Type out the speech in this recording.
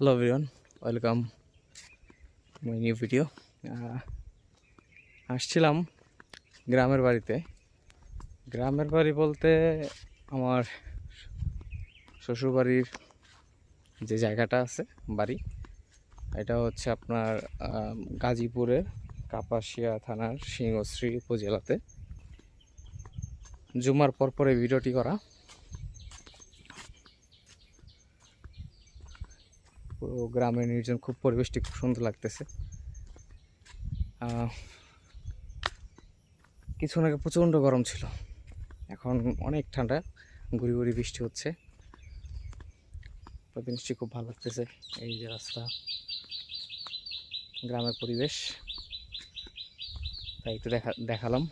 Hello everyone welcome my new video আসছিলাম গ্রামের বাড়িতে। গ্রামের বাড়ি বলতে আমার শ্বশুরবাড়ির যে জায়গাটা আছে, বাড়ি, এটা হচ্ছে আপনার গাজীপুরের কাপাসিয়া থানার সিংহশ্রী উপজেলাতে। জুমার পর পরে ভিডিওটি করা। গ্রামের নির্জন খুব পরিবেশটি খুব সুন্দর লাগতেছে। কিছুক্ষণ আগে প্রচণ্ড গরম ছিল। এখন অনেক ঠান্ডা, গুড়ি গুড়ি বৃষ্টি হচ্ছে। জিনিসটি খুব ভালো লাগতেছে, এই যে রাস্তা। গ্রামের পরিবেশ। তাই একটু দেখা, দেখালাম।